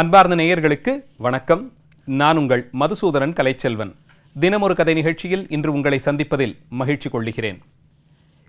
அன்பார்ந்த நேயர்களுக்கு வணக்கம். நான் உங்கள் மதுசூதனன் கலைச்செல்வன். தினமொரு கதை நிகழ்ச்சியில் இன்று உங்களை சந்திப்பதில் மகிழ்ச்சி கொள்கிறேன்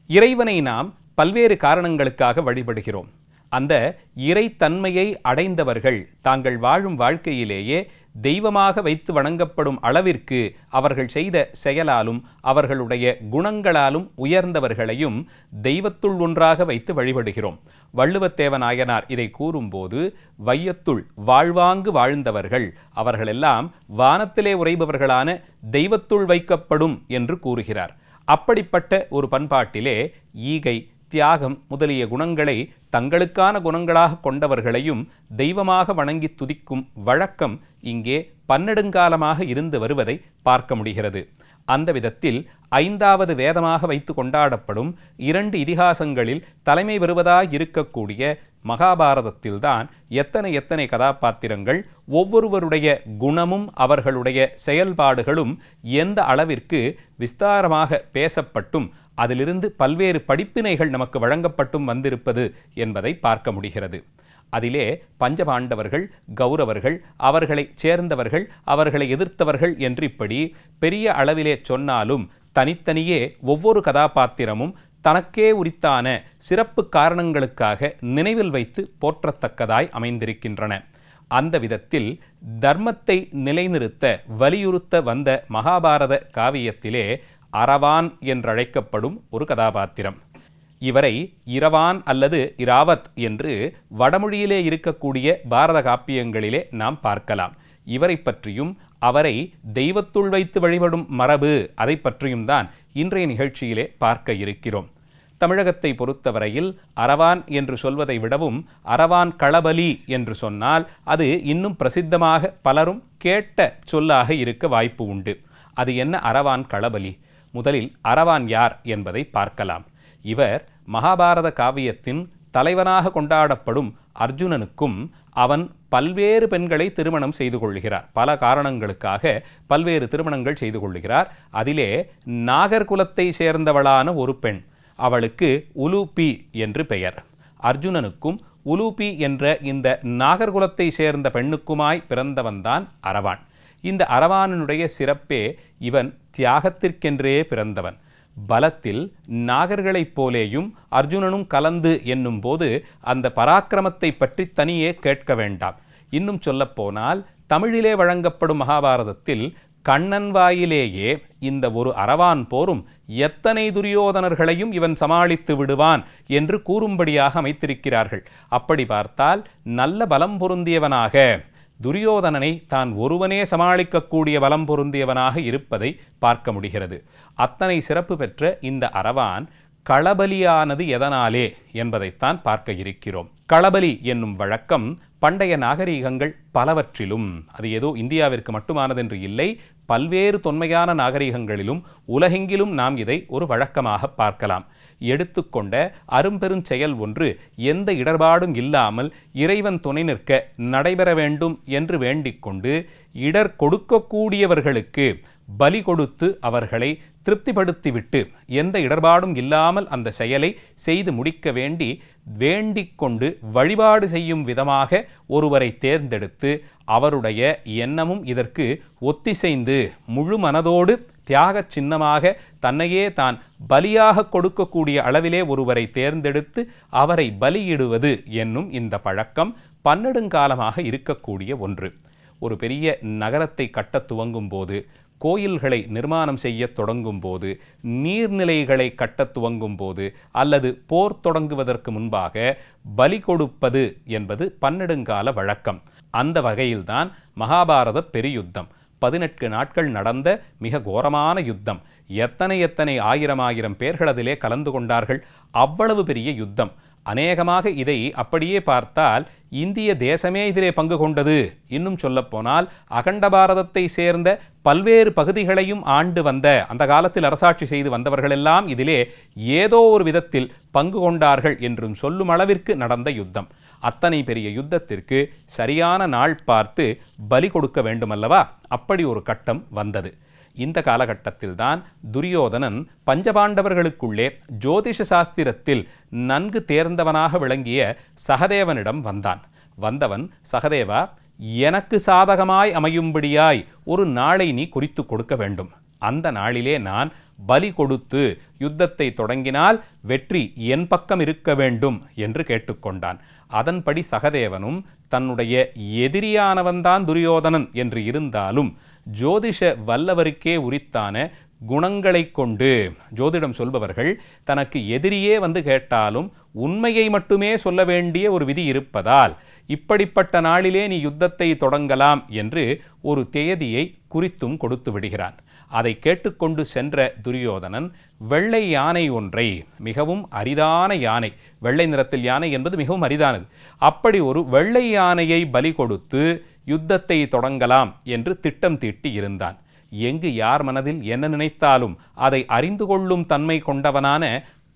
இறைவனை நாம் பல்வேறு காரணங்களுக்காக வழிபடுகிறோம். அந்த இறைத்தன்மையை அடைந்தவர்கள் தாங்கள் வாழும் வாழ்க்கையிலேயே தெய்வமாக வைத்து வணங்கப்படும் அளவிற்கு அவர்கள் செய்த செயலாலும் அவர்களுடைய குணங்களாலும் உயர்ந்தவர்களையும் தெய்வத்துள் ஒன்றாக வைத்து வழிபடுகிறோம். வள்ளுவத்தேவ நாயனார் இதை கூறும்போது வையத்துள் வாழ்வாங்கு வாழ்ந்தவர்கள் அவர்களெல்லாம் வானத்திலே உறைபவர்களான தெய்வத்துள் வைக்கப்படும் என்று கூறுகிறார். அப்படிப்பட்ட ஒரு பண்பாட்டிலே ஈகை தியாகம் முதலிய குணங்களை தங்களுக்கான குணங்களாக கொண்டவர்களையும் தெய்வமாக வணங்கி துதிக்கும் வழக்கம் இங்கே பன்னெடுங்காலமாக இருந்து வருவதை பார்க்க முடிகிறது. அந்த விதத்தில் ஐந்தாவது வேதமாக வைத்து கொண்டாடப்படும் இரண்டு இதிகாசங்களில் தலைமை வருவதாய் இருக்கக்கூடிய மகாபாரதத்தில்தான் எத்தனை எத்தனை கதாபாத்திரங்கள் ஒவ்வொருவருடைய குணமும் அவர்களுடைய செயல்பாடுகளும் எந்த அளவிற்கு விஸ்தாரமாக பேசப்பட்டும் அதிலிருந்து பல்வேறு படிப்பினைகள் நமக்கு வழங்கப்பட்டும் வந்திருப்பது என்பதை பார்க்க முடிகிறது. அதிலே பஞ்சபாண்டவர்கள் கௌரவர்கள் அவர்களைச் சேர்ந்தவர்கள் அவர்களை எதிர்த்தவர்கள் என்று இப்படி பெரிய அளவிலே சொன்னாலும் தனித்தனியே ஒவ்வொரு கதாபாத்திரமும் தனக்கே உரித்தான சிறப்பு காரணங்களுக்காக நினைவில் வைத்து போற்றத்தக்கதாய் அமைந்திருக்கின்றன. அந்த விதத்தில் தர்மத்தை நிலைநிறுத்த வலியுறுத்த வந்த மகாபாரத காவியத்திலே அரவான் என்றழைக்கப்படும் ஒரு கதாபாத்திரம். இவரை இரவான் அல்லது இராவத் என்று வடமொழியிலே இருக்கக்கூடிய பாரத காப்பியங்களிலே நாம் பார்க்கலாம். இவரை பற்றியும் அவரை தெய்வத்துள் வைத்து வழிபடும் மரபு அதை பற்றியும் தான் இன்றைய நிகழ்ச்சியிலே பார்க்க இருக்கிறோம். தமிழகத்தை பொறுத்தவரையில் அரவான் என்று சொல்வதை விடவும் அரவான் களபலி என்று சொன்னால் அது இன்னும் பிரசித்தமாக பலரும் கேட்ட சொல்லாக இருக்க வாய்ப்பு உண்டு. அது என்ன அரவான் களபலி? முதலில் அரவான் யார் என்பதை பார்க்கலாம். இவர் மகாபாரத காவியத்தின் தலைவனாக கொண்டாடப்படும் அர்ஜுனனுக்கும் அவன் பல்வேறு பெண்களை திருமணம் செய்து கொள்கிறார். பல காரணங்களுக்காக பல்வேறு திருமணங்கள் செய்து கொள்கிறார். அதிலே நாகர்குலத்தை சேர்ந்தவளான ஒரு பெண் அவளுக்கு உலூபி என்று பெயர். அர்ஜுனனுக்கும் உலூபி என்ற இந்த நாகர்குலத்தை சேர்ந்த பெண்ணுக்குமாய் பிறந்தவன்தான் அரவான். இந்த அரவானனுடைய சிறப்பே இவன் தியாகத்திற்கென்றே பிறந்தவன். பலத்தில் நாகர்களைப் போலேயும் அர்ஜுனனும் கலந்து என்னும்போது அந்த பராக்கிரமத்தை பற்றி தனியே கேட்க வேண்டாம். இன்னும் சொல்லப்போனால் தமிழிலே வழங்கப்படும் மகாபாரதத்தில் கண்ணன் வாயிலேயே இந்த ஒரு அரவான் போரும் எத்தனை துரியோதனர்களையும் இவன் சமாளித்து விடுவான் என்று கூறும்படியாக அமைத்திருக்கிறார்கள். அப்படி பார்த்தால் நல்ல பலம் பொருந்தியவனாக துரியோதனனை தான் ஒருவனே சமாளிக்கக்கூடிய வலம் பொருந்தியவனாக இருப்பதை பார்க்க முடிகிறது. அத்தனை சிறப்பு பெற்ற இந்த அரவான் களபலியானது எதனாலே என்பதைத்தான் பார்க்க இருக்கிறோம். களபலி என்னும் வழக்கம் பண்டைய நாகரீகங்கள் பலவற்றிலும் அது ஏதோ இந்தியாவிற்கு மட்டுமானதென்று இல்லை பல்வேறு தொன்மையான நாகரிகங்களிலும் உலகெங்கிலும் நாம் இதை ஒரு வழக்கமாக பார்க்கலாம். எடுத்துக்கொண்ட அரும்பெருஞ்செயல் ஒன்று எந்த இடர்பாடும் இல்லாமல் இறைவன் துணை நிற்க நடைபெற வேண்டும் என்று வேண்டிக்கொண்டு இடர் கொடுக்கக்கூடியவர்களுக்கு பலி கொடுத்து அவர்களை திருப்திப்படுத்திவிட்டு எந்த இடர்பாடும் இல்லாமல் அந்த செயலை செய்து முடிக்க வேண்டி வேண்டிக் கொண்டு வழிபாடு செய்யும் விதமாக ஒருவரை தேர்ந்தெடுத்து அவருடைய எண்ணமும் இதற்கு ஒத்திசைந்து முழு மனதோடு தியாக சின்னமாக தன்னையே தான் பலியாக கொடுக்கக்கூடிய அளவிலே ஒருவரை தேர்ந்தெடுத்து அவரை பலியிடுவது என்னும் இந்த பழக்கம் பன்னெடுங்காலமாக இருக்கக்கூடிய ஒன்று. ஒரு பெரிய நகரத்தை கட்டத் துவங்கும் போது கோயில்களை நிர்மாணம் செய்ய தொடங்கும் போது நீர்நிலைகளை கட்டத் துவங்கும் போது அல்லது போர் தொடங்குவதற்கு முன்பாக பலி கொடுப்பது என்பது பன்னெடுங்கால வழக்கம். அந்த வகையில்தான் மகாபாரத பெரியுத்தம். பதினெட்டு நாட்கள் நடந்த மிக கோரமான யுத்தம். எத்தனை எத்தனை ஆயிரம் ஆயிரம் பேர்கள் அதிலே கலந்து கொண்டார்கள். அவ்வளவு பெரிய யுத்தம். அநேகமாக இதை அப்படியே பார்த்தால் இந்திய தேசமே இதிலே பங்கு கொண்டது இன்னும் சொல்லப்போனால் அகண்ட பாரதத்தை சேர்ந்த பல்வேறு பகுதிகளையும் ஆண்டு வந்த அந்த காலத்தில் அரசாட்சி செய்து வந்தவர்களெல்லாம் இதிலே ஏதோ ஒரு விதத்தில் பங்கு கொண்டார்கள் என்றும் சொல்லும் அளவிற்கு நடந்த யுத்தம். அத்தனை பெரிய யுத்தத்திற்கு சரியான நாள் பார்த்து பலி கொடுக்க வேண்டுமல்லவா? அப்படி ஒரு கட்டம் வந்தது. இந்த காலகட்டத்தில்தான் துரியோதனன் பஞ்சபாண்டவர்களுக்குள்ளே ஜோதிஷ சாஸ்திரத்தில் நன்கு தேர்ந்தவனாக விளங்கிய சகதேவனிடம் வந்தான். வந்தவன் சகதேவா எனக்கு சாதகமாய் அமையும்படியாய் ஒரு நாளை நீ குறித்து கொடுக்க வேண்டும். அந்த நாளிலே நான் பலி கொடுத்து யுத்தத்தை தொடங்கினால் வெற்றி என் பக்கம் இருக்க வேண்டும் என்று கேட்டுக்கொண்டான். அதன்படி சகதேவனும் தன்னுடைய எதிரியானவன்தான் துரியோதனன் என்று இருந்தாலும் ஜோதிஷ வல்லவருக்கே உரித்தான குணங்களை கொண்டு ஜோதிடம் சொல்பவர்கள் தனக்கு எதிரியே வந்து கேட்டாலும் உண்மையை மட்டுமே சொல்ல வேண்டிய ஒரு விதி இருப்பதால் இப்படிப்பட்ட நாளிலே நீ யுத்தத்தை தொடங்கலாம் என்று ஒரு தேதியை குறித்தும் கொடுத்து விடுகிறான். அதை கேட்டுக்கொண்டு சென்ற துரியோதனன் வெள்ளை யானை ஒன்றை மிகவும் அரிதான யானை. வெள்ளை நிறத்தில் யானை என்பது மிகவும் அரிதானது. அப்படி ஒரு வெள்ளை யானையை பலி கொடுத்து யுத்தத்தை தொடங்கலாம் என்று திட்டம் தீட்டி இருந்தான். எங்கு யார் மனதில் என்ன நினைத்தாலும் அதை அறிந்து கொள்ளும் தன்மை கொண்டவனான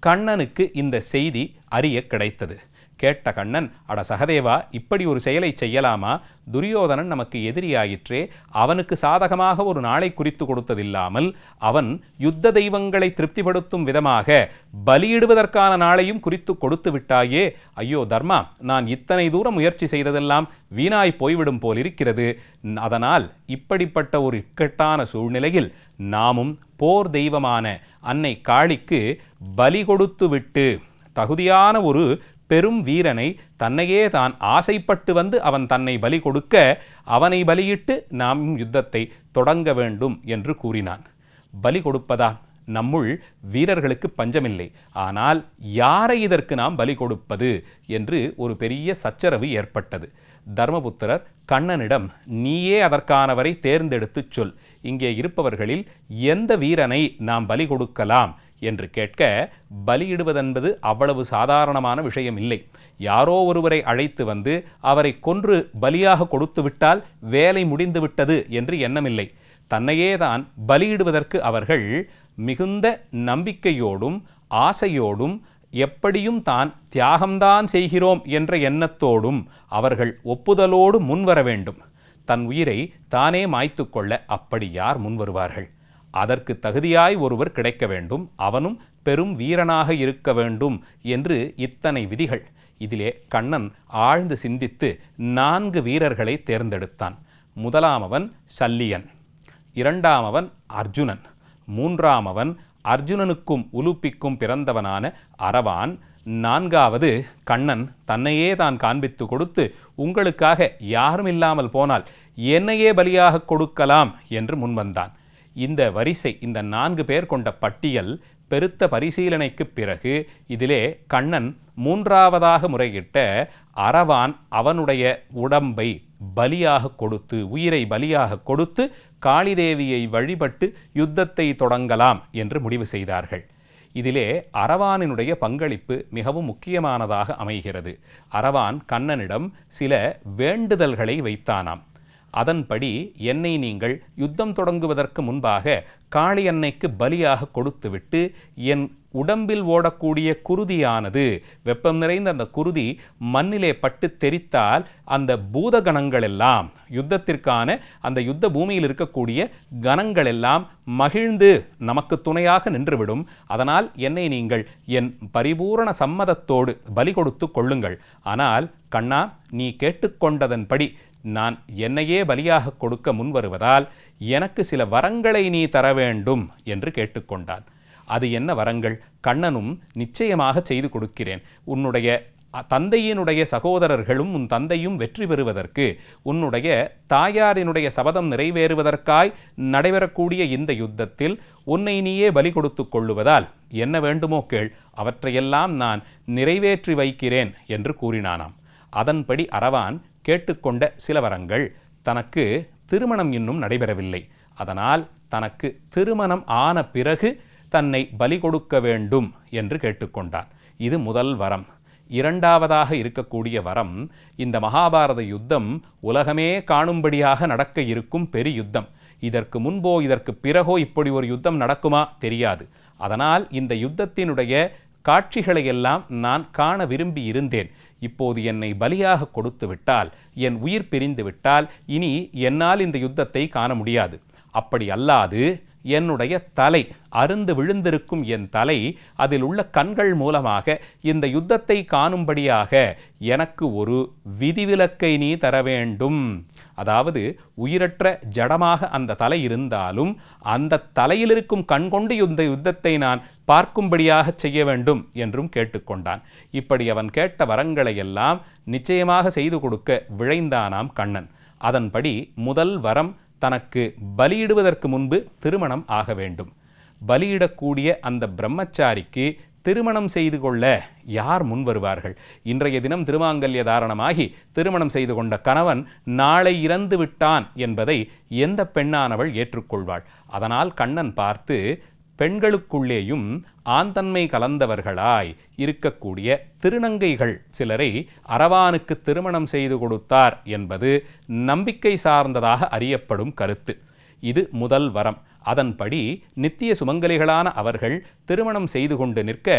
கண்ணனுக்கு இந்த செய்தி அறிய கிடைத்தது. கேட்ட கண்ணன் அட சகதேவா இப்படி ஒரு செயலை செய்யலாமா? துரியோதனன் நமக்கு எதிரியாயிற்றே அவனுக்கு சாதகமாக ஒரு நாளை குறித்து கொடுத்ததில்லாமல் அவன் யுத்த தெய்வங்களை திருப்திப்படுத்தும் விதமாக பலியிடுவதற்கான நாளையும் குறித்து கொடுத்து விட்டாயே. ஐயோ தர்மா நான் இத்தனை தூரம் முயற்சி செய்ததெல்லாம் வீணாய் போய்விடும் போல் இருக்கிறது அதனால் இப்படிப்பட்ட ஒரு இக்கட்டான சூழ்நிலையில் நாமும் போர் தெய்வமான அன்னை காளிக்கு பலி கொடுத்து விட்டு தகுதியான ஒரு பெரும் வீரனை தன்னையே தான் ஆசைப்பட்டு வந்து அவன் தன்னை பலி கொடுக்க அவனை பலியிட்டு நாம் யுத்தத்தை தொடங்க வேண்டும் என்று கூறினான். பலி கொடுப்பதா நம்முள் வீரர்களுக்கு பஞ்சமில்லை. ஆனால் யாரை இதற்கு நாம் பலி கொடுப்பது என்று ஒரு பெரிய சச்சரவு ஏற்பட்டது. தர்மபுத்திரர் கண்ணனிடம் நீயே அதற்கானவரை தேர்ந்தெடுத்துச் சொல். இங்கே இருப்பவர்களில் எந்த வீரனை நாம் பலி கொடுக்கலாம் என்று கேட்க பலியிடுவதென்பது அவ்வளவு சாதாரணமான விஷயம் இல்லை யாரோ ஒருவரை அழைத்து வந்து அவரை கொன்று பலியாக கொடுத்து விட்டால் வேலை முடிந்து விட்டது என்று எண்ணமில்லை. தன்னையே தான் பலியிடுவதற்கு அவர்கள் மிகுந்த நம்பிக்கையோடும் ஆசையோடும் எப்படியும் தான் தியாகம்தான் செய்கிறோம் என்ற எண்ணத்தோடும் அவர்கள் ஒப்புதலோடு முன்வர வேண்டும். தன் உயிரை தானே மாய்த்து கொள்ள அப்படி யார் முன்வருவார்கள்? அதற்கு தகுதியாய் ஒருவர் கிடைக்க வேண்டும் அவனும் பெரும் வீரனாக இருக்க வேண்டும் என்று இத்தனை விதிகள். இதிலே கண்ணன் ஆழ்ந்து சிந்தித்து நான்கு வீரர்களை தேர்ந்தெடுத்தான். முதலாமவன் சல்லியன் இரண்டாமவன் அர்ஜுனன் மூன்றாமவன் அர்ஜுனனுக்கும் உலுப்பிக்கும் பிறந்தவனான அரவான் நான்காவது கண்ணன் தன்னையே தான் காண்பித்து கொடுத்து உங்களுக்காக யாரும் இல்லாமல் போனால் என்னையே பலியாக கொடுக்கலாம் என்று முன்வந்தான். இந்த வரிசை இந்த நான்கு பேர் கொண்ட பட்டியல் பெருத்த பரிசீலனைக்கு பிறகு இதிலே கண்ணன் மூன்றாவதாக முறையிட்ட அரவான் அவனுடைய உடம்பை பலியாக கொடுத்து உயிரை பலியாக கொடுத்து காளிதேவியை வழிபட்டு யுத்தத்தை தொடங்கலாம் என்று முடிவு செய்தார்கள். இதிலே அரவானினுடைய பங்களிப்பு மிகவும் முக்கியமானதாக அமைகிறது. அரவான் கண்ணனிடம் சில வேண்டுதல்களை வைத்தானாம். அதன்படி என்னை நீங்கள் யுத்தம் தொடங்குவதற்கு முன்பாக காளி அன்னைக்கு பலியாக கொடுத்துவிட்டு என் உடம்பில் ஓடக்கூடிய குருதியானது வெப்பம் நிறைந்த அந்த குருதி மண்ணிலே பட்டு தெரித்தால் அந்த பூத கணங்கள் எல்லாம் யுத்தத்திற்கான அந்த யுத்த பூமியில் இருக்கக்கூடிய கணங்கள் எல்லாம் மகிழ்ந்து நமக்கு துணையாக நின்றுவிடும். அதனால் என்னை நீங்கள் என் பரிபூரண சம்மதத்தோடு பலி கொடுத்து கொள்ளுங்கள். ஆனால் கண்ணா நீ கேட்டுக்கொண்டதன்படி நான் என்னையே பலியாக கொடுக்க முன்வருவதால் எனக்கு சில வரங்களை நீ தர வேண்டும் என்று கேட்டுக்கொண்டான். அது என்ன வரங்கள்? கண்ணனும் நிச்சயமாக செய்து கொடுக்கிறேன். உன்னுடைய தந்தையினுடைய சகோதரர்களும் உன் தந்தையும் வெற்றி பெறுவதற்கு உன்னுடைய தாயாரினுடைய சபதம் நிறைவேறுவதற்காய் நடைபெறக்கூடிய இந்த யுத்தத்தில் உன்னை நீயே பலி கொடுத்து கொள்ளுவதால் என்ன வேண்டுமோ கேள். அவற்றையெல்லாம் நான் நிறைவேற்றி வைக்கிறேன் என்று கூறினானாம். அதன்படி அரவான் கேட்டுக்கொண்ட சில வரங்கள். தனக்கு திருமணம் இன்னும் நடைபெறவில்லை. அதனால் தனக்கு திருமணம் ஆன பிறகு தன்னை பலி கொடுக்க வேண்டும் என்று கேட்டுக்கொண்டான். இது முதல் வரம். இரண்டாவதாக இருக்கக்கூடிய வரம் இந்த மகாபாரத யுத்தம் உலகமே காணும்படியாக நடக்க இருக்கும் பெரிய யுத்தம். இதற்கு முன்போ இதற்கு பிறகோ இப்படி ஒரு யுத்தம் நடக்குமா தெரியாது. அதனால் இந்த யுத்தத்தினுடைய காட்சிகளையெல்லாம் நான் காண விரும்பி இருந்தேன். இப்போது என்னை பலியாக கொடுத்து விட்டால் என் உயிர் பிரிந்து விட்டால் இனி என்னால் இந்த யுத்தத்தை காண முடியாது. அப்படி அல்லாது என்னுடைய தலை அருந்து விழுந்திருக்கும் என் தலை அதில் உள்ள கண்கள் மூலமாக இந்த யுத்தத்தை காணும்படியாக எனக்கு ஒரு விதிவிலக்கை நீ தர வேண்டும். அதாவது உயிரற்ற ஜடமாக அந்த தலை இருந்தாலும் அந்த தலையில் இருக்கும் கண் கொண்டு இந்த யுத்தத்தை நான் பார்க்கும்படியாக செய்ய வேண்டும் என்றும் கேட்டுக்கொண்டான். இப்படி அவன் கேட்ட வரங்களை எல்லாம் நிச்சயமாக செய்து கொடுக்க விழைந்தானாம் கண்ணன். அதன்படி முதல் வரம் தனக்கு பலியிடுவதற்கு முன்பு திருமணம் ஆக வேண்டும். பலியிடக்கூடிய அந்த பிரம்மச்சாரிக்கு திருமணம் செய்து கொள்ள யார் முன் வருவார்கள்? இன்றைய தினம் திருமாங்கல்ய தாரணமாகி திருமணம் செய்து கொண்ட கணவன் நாளை இறந்து விட்டான் என்பதை எந்த பெண்ணானவள் ஏற்றுக்கொள்வாள்? அதனால் கண்ணன் பார்த்து பெண்களுக்குள்ளேயும் ஆந்தன்மை கலந்தவர்களாய் இருக்கக்கூடிய திருநங்கைகள் சிலரை அரவானுக்கு திருமணம் செய்து கொடுத்தார் என்பது நம்பிக்கை சார்ந்ததாக அறியப்படும் கருத்து. இது முதல் வரம். அதன்படி நித்திய சுமங்கலிகளான அவர்கள் திருமணம் செய்து கொண்டு நிற்க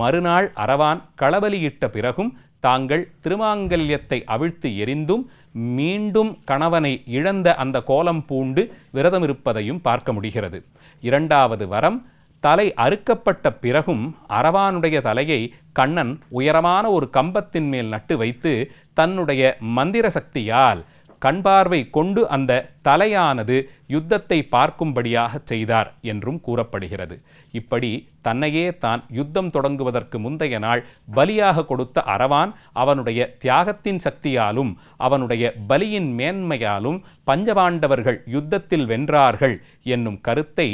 மறுநாள் அரவான் களபலியிட்ட பிறகும் தாங்கள் திருமாங்கல்யத்தை அவிழ்த்து எரிந்தும் மீண்டும் கணவனை இழந்த அந்த கோலம் பூண்டு விரதம் இருப்பதையும் பார்க்க முடிகிறது. இரண்டாவது வரம் தலை அறுக்கப்பட்ட பிறகும் அரவானுடைய தலையை கண்ணன் உயரமான ஒரு கம்பத்தின் மேல் நட்டு வைத்து தன்னுடைய மந்திர சக்தியால் கண்பார்வை கொண்டு அந்த தலையானது யுத்தத்தை பார்க்கும்படியாக செய்தார் என்றும் கூறப்படுகிறது. இப்படி தன்னையே தான் யுத்தம் தொடங்குவதற்கு முந்தைய நாள் பலியாக கொடுத்த அரவான் அவனுடைய தியாகத்தின் சக்தியாலும் அவனுடைய பலியின் மேன்மையாலும் பஞ்சபாண்டவர்கள் யுத்தத்தில் வென்றார்கள் என்னும் கருத்தை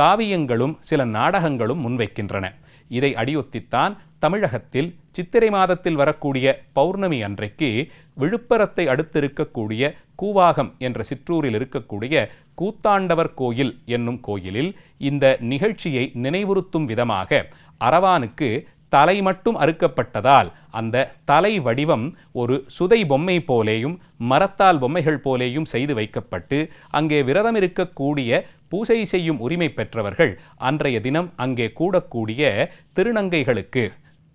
காவியங்களும் சில நாடகங்களும் முன்வைக்கின்றன. இதை அடியொத்தித்தான் தமிழகத்தில் சித்திரை மாதத்தில் வரக்கூடிய பௌர்ணமி அன்றைக்கு விழுப்புரத்தை அடுத்திருக்கக்கூடிய கூவாகம் என்ற சிற்றூரில் இருக்கக்கூடிய கூத்தாண்டவர் கோயில் என்னும் கோயிலில் இந்த நிகழ்ச்சியை நினைவுறுத்தும் விதமாக அரவானுக்கு தலை மட்டும் அறுக்கப்பட்டதால் அந்த தலை வடிவம் ஒரு சுதை பொம்மை போலேயும் மரத்தால் பொம்மைகள் போலேயும் செய்து வைக்கப்பட்டு அங்கே விரதம் இருக்கக்கூடிய பூசை செய்யும் உரிமை பெற்றவர்கள் அன்றைய தினம் அங்கே கூடக்கூடிய திருநங்கைகளுக்கு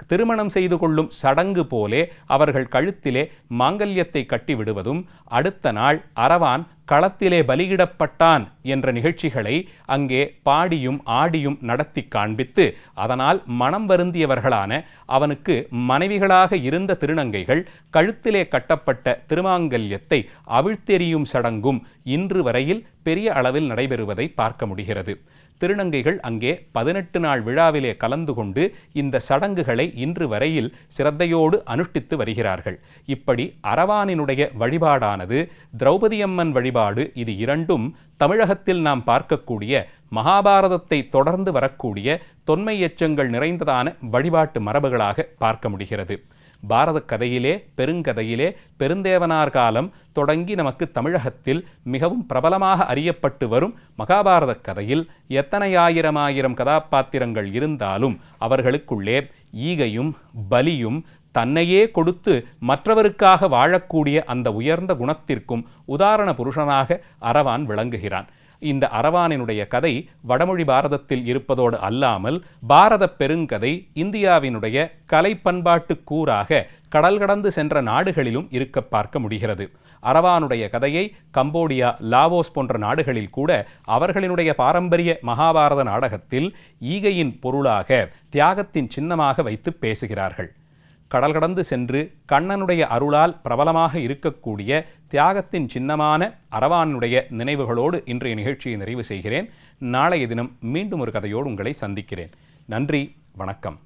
திருமணம் செய்து கொள்ளும் சடங்கு போலே அவர்கள் கழுத்திலே மாங்கல்யத்தை கட்டி விடுவதும் அடுத்த நாள் அரவான் களத்திலே பலியிடப்பட்டான் என்ற நிகழ்ச்சிகளை அங்கே பாடியும் ஆடியும் நடத்தி காண்பித்து அதனால் மனம் வருந்தியவர்களான அவனுக்கு மனைவிகளாக இருந்த திருநங்கைகள் கழுத்திலே கட்டப்பட்ட திருமாங்கல்யத்தை அவிழ்த்தெறியும் சடங்கும் இன்று வரையில் பெரிய அளவில் நடைபெறுவதை பார்க்க முடிகிறது. திருநங்கைகள் அங்கே பதினெட்டு நாள் விழாவிலே கலந்து கொண்டு இந்த சடங்குகளை இன்று வரையில் சிரத்தையோடு அனுஷ்டித்து வருகிறார்கள். இப்படி அரவானினுடைய வழிபாடானது திரௌபதியம்மன் வழிபாடு இது இரண்டும் தமிழகத்தில் நாம் பார்க்கக்கூடிய மகாபாரதத்தை தொடர்ந்து வரக்கூடிய தொன்மை எச்சங்கள் நிறைந்ததான வழிபாட்டு மரபுகளாக பார்க்க முடிகிறது. பாரத கதையிலே பெருங்கதையிலே பெருந்தேவனார் காலம் தொடங்கி நமக்கு தமிழகத்தில் மிகவும் பிரபலமாக அறியப்பட்டு வரும் மகாபாரத கதையில் எத்தனை ஆயிரம் ஆயிரம் கதாபாத்திரங்கள் இருந்தாலும் அவர்களுக்குள்ளே ஈகையும் பலியும் தன்னையே கொடுத்து மற்றவருக்காக வாழக்கூடிய அந்த உயர்ந்த குணத்திற்கும் உதாரண புருஷனாக அரவான் விளங்குகிறான். இந்த அரவானினுடைய கதை வடமொழி பாரதத்தில் இருப்பதோடு அல்லாமல் பாரத பெருங்கதை இந்தியாவினுடைய கலை பண்பாட்டு கூறாக கடல் கடந்து சென்ற நாடுகளிலும் இருக்க பார்க்க முடிகிறது. அரவானுடைய கதையை கம்போடியா லாவோஸ் போன்ற நாடுகளில் கூட அவர்களினுடைய பாரம்பரிய மகாபாரத நாடகத்தில் ஈகையின் பொருளாக தியாகத்தின் சின்னமாக வைத்து பேசுகிறார்கள். கடல் கடந்து சென்று கண்ணனுடைய அருளால் பிரபலமாக இருக்கக்கூடிய தியாகத்தின் சின்னமான அரவானுடைய நினைவுகளோடு இன்றைய நிகழ்ச்சியை நிறைவு செய்கிறேன். நாளைய தினம் மீண்டும் ஒரு கதையோடு உங்களை சந்திக்கிறேன். நன்றி வணக்கம்.